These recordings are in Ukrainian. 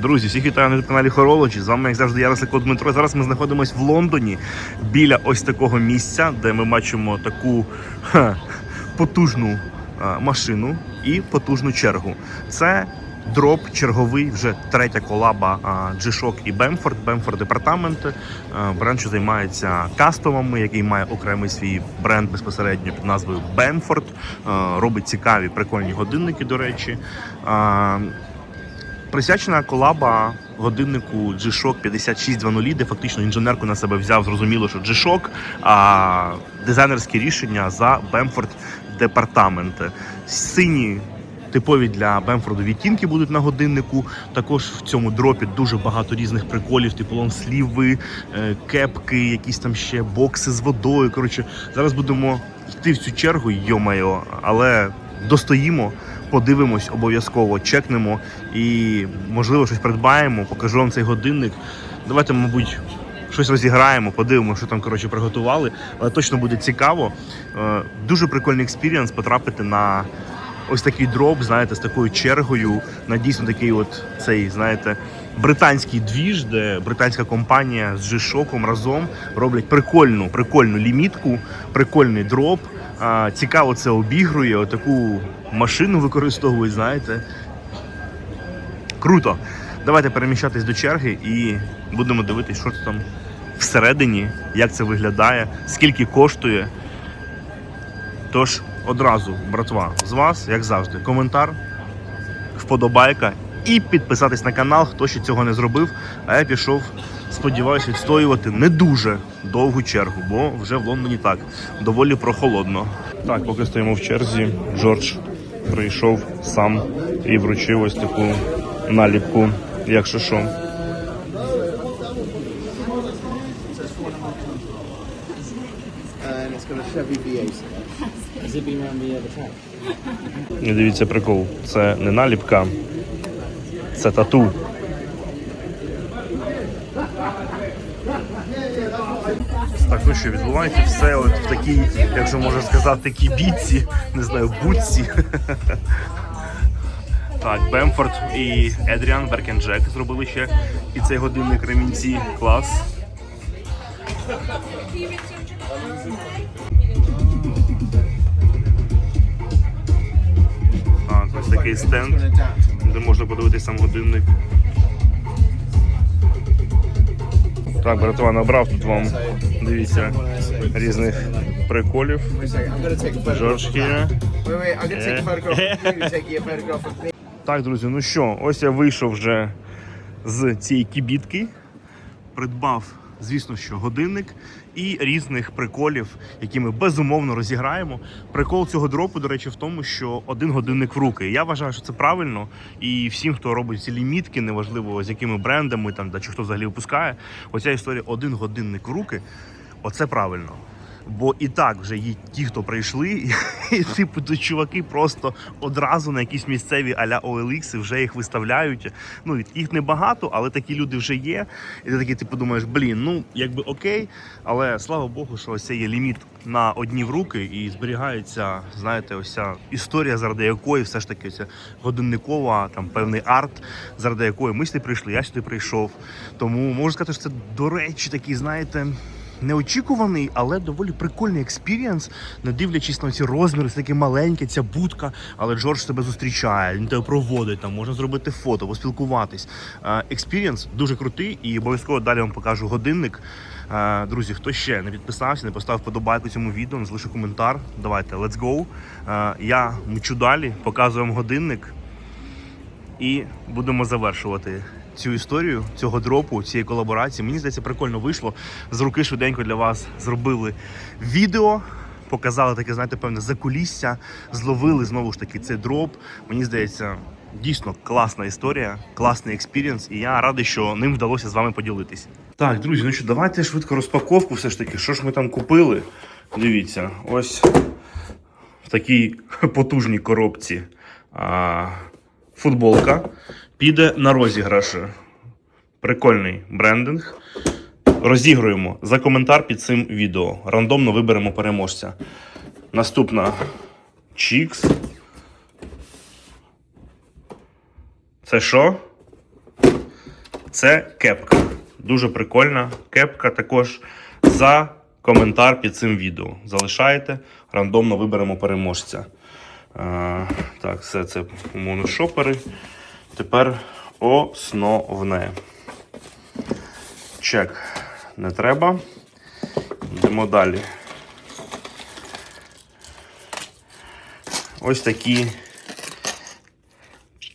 Друзі, всіх вітаю на каналі Horology. З вами, як завжди, Ярослав Дмитро. Зараз ми знаходимося в Лондоні біля ось такого місця, де ми бачимо таку ха, потужну а, машину і потужну чергу. Це дроп черговий, вже третя колаба а, G-Shock і Bamford. Bamford департамент, а, бренд, що займається кастомами, який має окремий свій бренд безпосередньо під назвою. А, робить цікаві прикольні годинники, до речі. А, Присвячена колаба годиннику G-Shock 5600, де фактично інженерку на себе взяв. Зрозуміло, що G-Shock, а дизайнерське рішення за Бемфорд департамент. Сині типові для Бемфорду відтінки будуть на годиннику. Також в цьому дропі дуже багато різних приколів, типу лонсліви, е, кепки, якісь там ще бокси з водою. Коротше, зараз будемо йти в цю чергу, йомайо, але достоїмо подивимось обов'язково, чекнемо і, можливо, щось придбаємо, покажу вам цей годинник. Давайте, мабуть, щось розіграємо, подивимося, що там коротше приготували. Але точно буде цікаво. Е, Дуже прикольний експірієнс потрапити на ось такий дроп, знаєте, з такою чергою. На дійсно такий от цей, знаєте, британський двіж, де британська компанія з G-Shock разом роблять прикольну, прикольну лімітку, прикольний дроп. Цікаво це обігрує, отаку машину використовують, знаєте. Круто. Давайте переміщатись до черги і будемо дивитись, що це там всередині, як це виглядає, скільки коштує. Тож одразу, братва, з вас, як завжди, коментар, вподобайка і підписатись на канал, хто ще цього не зробив. А я пішов, сподіваюся, відстоювати не дуже довгу чергу, бо вже в Лондоні так доволі прохолодно. Так, поки стоїмо в черзі, Джордж прийшов сам і вручив ось таку наліпку, якщо що. and it's got a Chevy V8. Has it been around the other track? І дивіться прикол. Це не наліпка, це тату. Так, ну що, відбувається все от в такій, якщо можна сказати, такій бійці, не знаю, будці. Так, Бемфорд і Едріан Беркенджек зробили ще і цей годинник ремінці. Клас. Так, ось такий стенд, де можна подивитися сам годинник. Так, братва, набрав тут вам, дивіться, різних приколів. Of me. Так, друзі, ну що, ось я вийшов вже з цієї кібітки, придбав, звісно, що годинник і різних приколів, які ми безумовно розіграємо. Прикол цього дропу, до речі, в тому, що один годинник в руки. Я вважаю, що це правильно. І всім, хто робить ці лімітки, неважливо з якими брендами там, чи хто взагалі випускає, оця історія один годинник в руки, оце правильно. Бо і так вже є ті, хто прийшли, і, типу тут чуваки просто одразу на якісь місцеві аля OLX вже їх виставляють. Ну їх небагато, але такі люди вже є. І ти такий типу думаєш, блін, ну якби окей, але слава Богу, що ось є ліміт на одні в руки і зберігається, знаєте, ось ця історія, заради якої все ж таки ця годинникова, там певний арт, заради якої ми сюди прийшли, я сюди прийшов. Тому можу сказати, що це до речі, такий, знаєте неочікуваний, але доволі прикольний експірієнс, не дивлячись на ці розміри, це таке маленьке, ця будка, але Джордж тебе зустрічає, він тебе проводить, там можна зробити фото, поспілкуватись. Е, Експірієнс дуже крутий і обов'язково далі вам покажу годинник. Е, Друзі, хто ще не підписався, не поставив подобайку цьому відео, не залишив коментар. Давайте, let's go. Е, Я мчу далі, показую вам годинник і будемо завершувати цю історію цього дропу, цієї колаборації. Мені здається, прикольно вийшло. З руки швиденько для вас зробили відео. Показали таке, знаєте, певне закулісся, зловили знову ж таки цей дроп. Мені здається, дійсно класна історія, класний експірієнс, і я радий, що ним вдалося з вами поділитись. Так, друзі, ну що, давайте швидко розпаковку. Все ж таки, що ж ми там купили? Дивіться, ось в такій потужній коробці а, футболка піде на розіграш. Прикольний брендинг. Розігруємо за коментар під цим відео. Рандомно виберемо переможця. Наступна Чікс. Це що? Це кепка. Дуже прикольна кепка. Також за коментар під цим відео. Залишаєте, рандомно виберемо переможця. Е, так, все це умовно шопери. Тепер основне. Чек не треба. Йдемо далі. Ось такі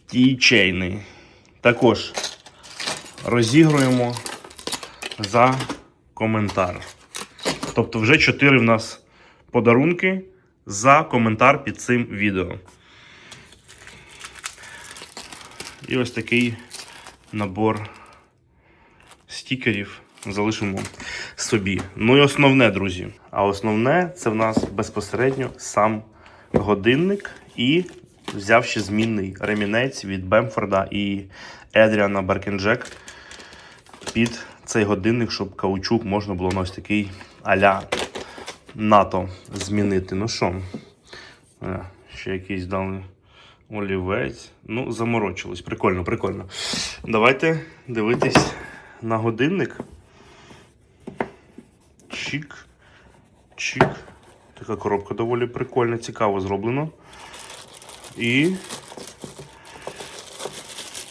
кійчейни. Також розігруємо за коментар. Тобто вже 4 в нас подарунки за коментар під цим відео. І ось такий набор стікерів залишимо собі. Ну і основне, друзі. А основне це в нас безпосередньо сам годинник і взяв ще змінний ремінець від Бемфорда і Едріана Беркенджек під цей годинник, щоб каучук можна було на ось такий аля НАТО змінити. Ну що, е, ще якийсь дали олівець. Ну, заморочились. Прикольно, прикольно. Давайте дивитись на годинник. Чик. Чик. Така коробка доволі прикольна, цікаво зроблено. І.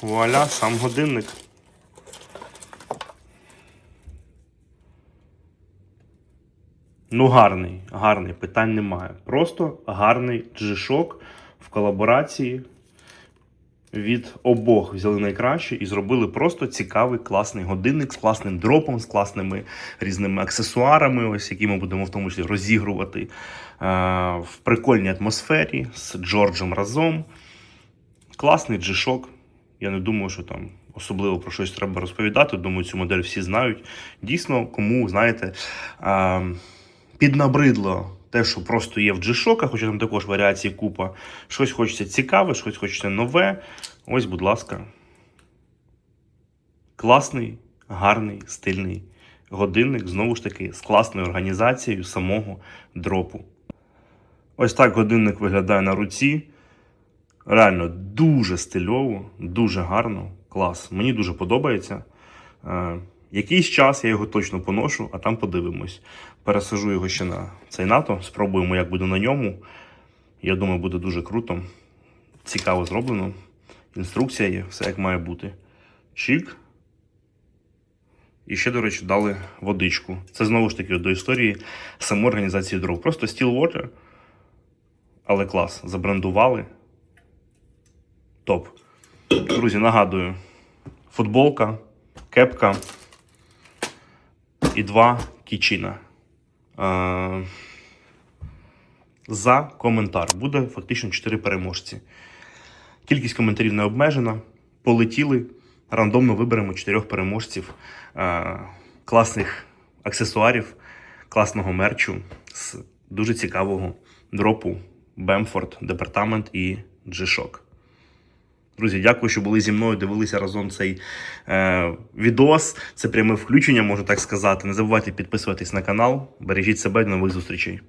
Вуаля, сам годинник. Ну, гарний, гарний, питань немає. Просто гарний джишок в колаборації. Від обох взяли найкраще і зробили просто цікавий класний годинник з класним дропом, з класними різними аксесуарами, ось які ми будемо в тому числі розігрувати е, в прикольній атмосфері з Джорджем разом. Класний джишок. Я не думаю, що там особливо про щось треба розповідати. Думаю, цю модель всі знають. Дійсно, кому, знаєте, е, піднабридло те, що просто є в G-Shock, хоча там також варіацій купа. Щось хочеться цікаве, щось хочеться нове. Ось, будь ласка. Класний, гарний, стильний годинник, знову ж таки, з класною організацією самого дропу. Ось так годинник виглядає на руці. Реально дуже стильово, дуже гарно, клас. Мені дуже подобається. Якийсь час я його точно поношу, а там подивимось. Пересажу його ще на цей НАТО, спробуємо, як буде на ньому. Я думаю, буде дуже круто. Цікаво зроблено. Інструкція є, все як має бути. Чик. І ще, до речі, дали водичку. Це знову ж таки до історії самої організації дров. Просто Steel Water. Але клас. Забрендували. Топ. Друзі, нагадую: футболка, кепка і два кічина. Е, за коментар. Буде фактично 4 переможці. Кількість коментарів не обмежена. Полетіли. Рандомно виберемо 4 переможців е, класних аксесуарів, класного мерчу з дуже цікавого дропу Бемфорд, Департамент і G-Shock. Друзі, дякую, що були зі мною, дивилися разом цей е, відос. Це пряме включення, можу так сказати. Не забувайте підписуватись на канал. Бережіть себе, до нових зустрічей.